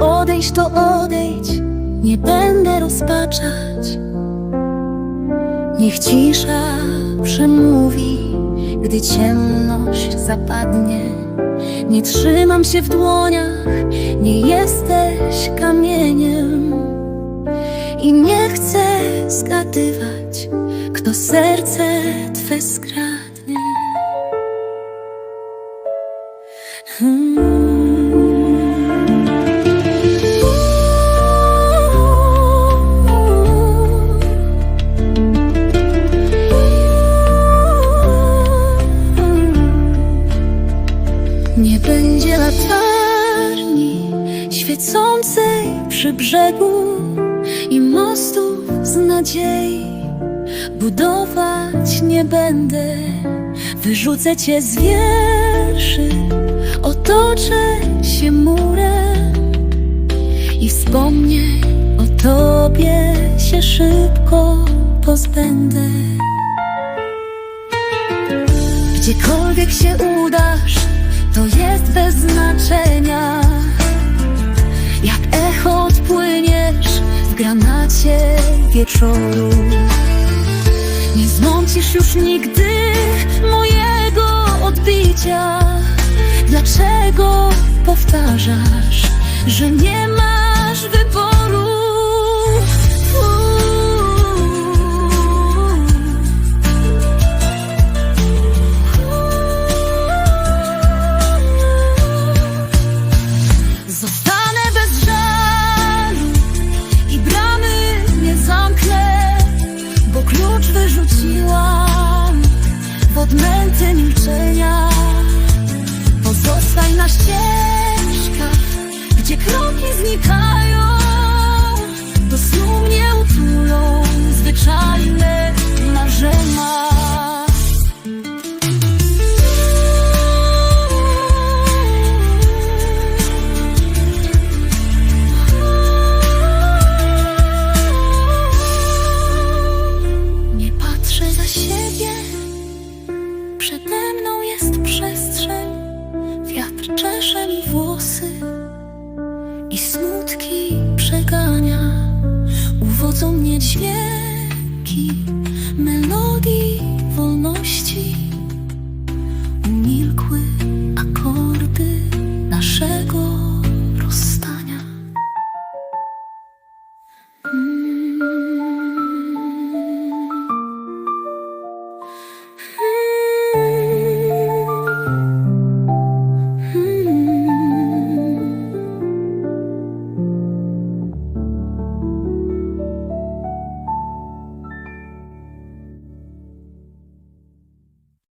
odejść, to odejdź, nie będę rozpaczać. Niech cisza przemówi, gdy ciemność zapadnie. Nie trzymam się w dłoniach, nie jesteś kamieniem. I nie chcę zgadywać, kto serce Twe skradnie. Nie latarni świecącej przy brzegu i mostów z nadziei budować nie będę. Wyrzucę cię z wierszy, otoczę się murem i wspomnień o tobie się szybko pozbędę. Gdziekolwiek się udasz, to jest bez znaczenia. Jak echo odpłyniesz w granacie wieczoru. Nie zmącisz już nigdy mojego odbicia. Dlaczego powtarzasz, że nie milczenia. Pozostań na ścieżkach, gdzie kroki znikają, 总念念。